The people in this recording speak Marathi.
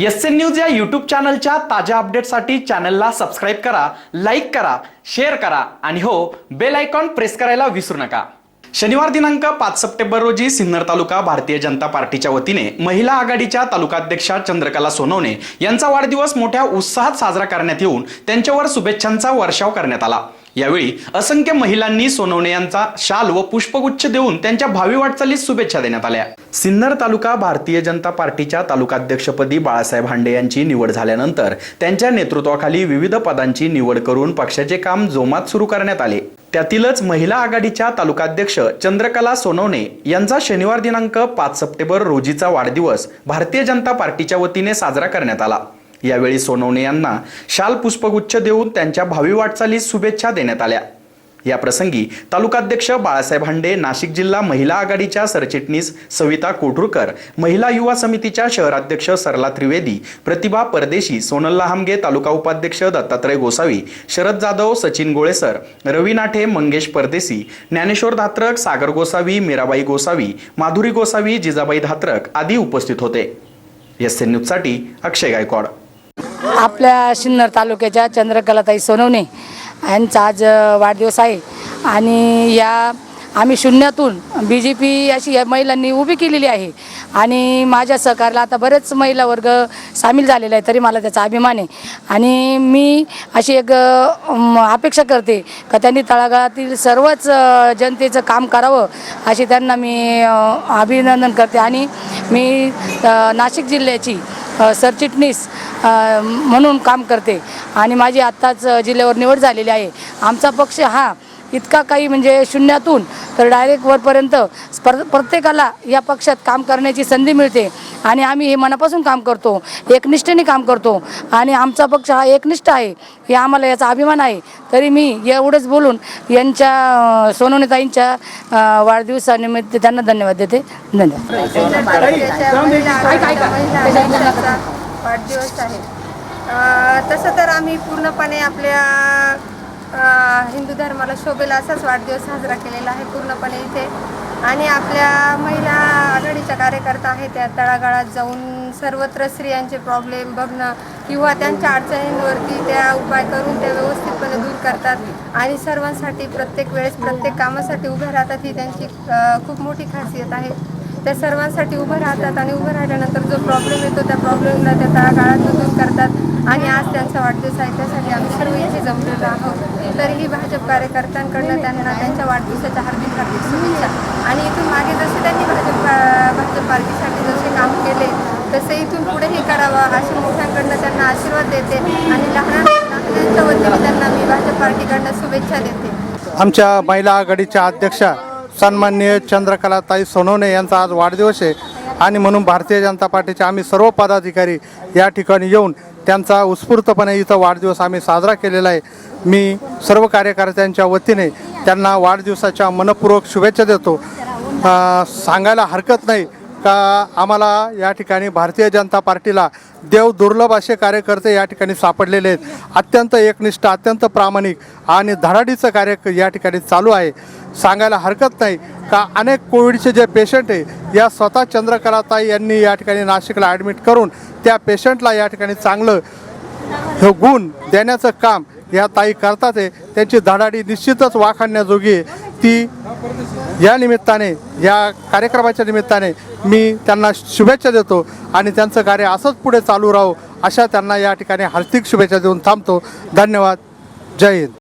एस एन न्यूज या यूट्यूब चॅनलच्या ताज्या अपडेटसाठी चॅनलला सबस्क्राईब करा लाईक करा शेअर करा आणि हो बेल आयकॉन प्रेस करायला विसरू नका. शनिवार दिनांक पाच सप्टेंबर रोजी सिन्नर तालुका भारतीय जनता पार्टीच्या वतीने महिला आघाडीच्या तालुकाध्यक्षा चंद्रकला सोनवणे यांचा वाढदिवस मोठ्या उत्साहात साजरा करण्यात येऊन त्यांच्यावर शुभेच्छांचा वर्षाव करण्यात आला. यावेळी असंख्य महिलांनी सोनवणे यांचा शाल व पुष्पगुच्छ देऊन त्यांच्या भावी वाटचालीस शुभेच्छा देण्यात आल्या. सिन्नर तालुका भारतीय जनता पार्टीच्या तालुकाध्यक्षपदी बाळासाहेब हांडे यांची निवड झाल्यानंतर त्यांच्या नेतृत्वाखाली विविध पदांची निवड करून पक्षाचे काम जोमात सुरू करण्यात आले. त्यातीलच महिला आघाडीच्या तालुकाध्यक्ष चंद्रकला सोनवणे यांचा शनिवार दिनांक पाच सप्टेंबर रोजीचा वाढदिवस भारतीय जनता पार्टीच्या वतीने साजरा करण्यात आला. यावेळी सोनवणे यांना शाल पुष्पगुच्छ देऊन त्यांच्या भावी वाटचालीस शुभेच्छा देण्यात आल्या. या प्रसंगी तालुकाध्यक्ष बाळासाहेब हांडे नाशिक जिल्हा महिला आघाडीच्या सरचिटणीस सविता कोठुरकर महिला युवा समितीच्या शहराध्यक्ष सरला त्रिवेदी प्रतिभा परदेशी सोनल लहामगे तालुका उपाध्यक्ष दत्तात्रय गोसावी शरद जाधव सचिन गोळेसर रवी नाठे मंगेश परदेशी ज्ञानेश्वर धात्रक सागर गोसावी मीराबाई गोसावी माधुरी गोसावी जिजाबाई धात्रक आदी उपस्थित होते. एस एन न्यूजसाठी अक्षय गायकवाड. आपल्या सिन्नर तालुक्याच्या चंद्रकलाताई सोनवणे यांचा आज वाढदिवस आहे. आणि या आम्ही शून्यातून बी जे पी अशी या महिलांनी उभी केलेली आहे. आणि माझ्या सहकारला आता बरेच महिला वर्ग सामील झालेला आहे तरी मला त्याचा अभिमान आहे. आणि मी अशी एक अपेक्षा करते का त्यांनी तळागाळातील सर्वच जनतेचं काम करावं अशी त्यांना मी अभिनंदन करते. आणि मी नाशिक जिल्ह्याची सरचिटणीस म्हणून काम करते. आणि माझी आत्ताच जिल्ह्यावर निवड झालेली आहे. आमचा पक्ष हा इतका काही म्हणजे शून्यातून तर डायरेक्ट वरपर्यंत स्पर्ध प्रत्येकाला या पक्षात काम करण्याची संधी मिळते. आणि आम्ही हे मनापासून काम करतो. एकनिष्ठेने काम करतो. आणि आमचा पक्ष हा एकनिष्ठ आहे. हे आम्हाला याचा अभिमान आहे. तरी मी एवढंच बोलून यांच्या अ, वाढदिवसानिमित्त त्यांना धन्यवाद देते. धन्यवाद. वाढदिवस आहे. तसं तर आम्ही पूर्णपणे आपल्या हिंदू धर्माला शोभेला असाच वाढदिवस साजरा केलेला आहे पूर्णपणे इथे. आणि आपल्या महिला आघाडीच्या कार्यकर्ता आहेत त्या तळागाळात जाऊन सर्वत्र स्त्रियांचे प्रॉब्लेम बघणं किंवा त्यांच्या अडचणींवरती त्या उपाय करून त्या व्यवस्थितपणे दूर करतात. आणि सर्वांसाठी प्रत्येक वेळेस प्रत्येक कामासाठी उभ्या राहतात ही त्यांची खूप मोठी खासियत आहे. त्या सर्वांसाठी उभं राहतात आणि उभं राहिल्यानंतर जो प्रॉब्लेम येतो त्या प्रॉब्लेमला त्या काळात दूर करतात. आणि आज त्यांचा वाढदिवस आहे त्यासाठी आम्ही सर्व इथे जमलेलो आहोत. तरीही भाजप कार्यकर्त्यांकडनं त्यांना त्यांच्या वाढदिवसाच्या हार्दिक हार्दिक शुभेच्छा. आणि इथून मागे जसे त्यांनी भाजप भाजप पार्टीसाठी जसे काम केले तसे इथून पुढेही करावं असे मोठ्यांकडनं त्यांना आशीर्वाद देते. आणि लहान लहानांच्या वतीने त्यांना मी भाजप पार्टीकडनं शुभेच्छा देते. आमच्या महिला आघाडीच्या अध्यक्षा सन्माननीय चंद्रकलाताई सोनवणे यांचा आज वाढदिवस आहे. आणि म्हणून भारतीय जनता पार्टीचे आम्ही सर्व पदाधिकारी या ठिकाणी येऊन त्यांचा उत्स्फूर्तपणे इथं वाढदिवस आम्ही साजरा केलेला आहे. मी सर्व कार्यकर्त्यांच्या वतीने त्यांना वाढदिवसाच्या मनपूर्वक शुभेच्छा देतो. सांगायला हरकत नाही. का आम्हाला या ठिकाणी भारतीय जनता पार्टीला देव दुर्लभ असे कार्यकर्ते या ठिकाणी सापडलेले आहेत. अत्यंत एकनिष्ठ अत्यंत प्रामाणिक आणि धडाडीचं कार्य या ठिकाणी चालू आहे. सांगायला हरकत नाही का अनेक कोविडचे जे पेशंट आहे या स्वतः चंद्रकलाताई यांनी या ठिकाणी नाशिकला ॲडमिट करून त्या पेशंटला या ठिकाणी चांगलं हे गुण देण्याचं काम या ताई करतात आहे. त्यांची धडाडी निश्चितच वाखाणण्याजोगी आहे. ती या निमित्ताने या कार्यक्रमाच्या निमित्ताने मी त्यांना शुभेच्छा देतो आणि त्यांचं कार्य असंच पुढे चालू राहो अशा त्यांना या ठिकाणी हार्दिक शुभेच्छा देऊन थांबतो. धन्यवाद. जय हिंद.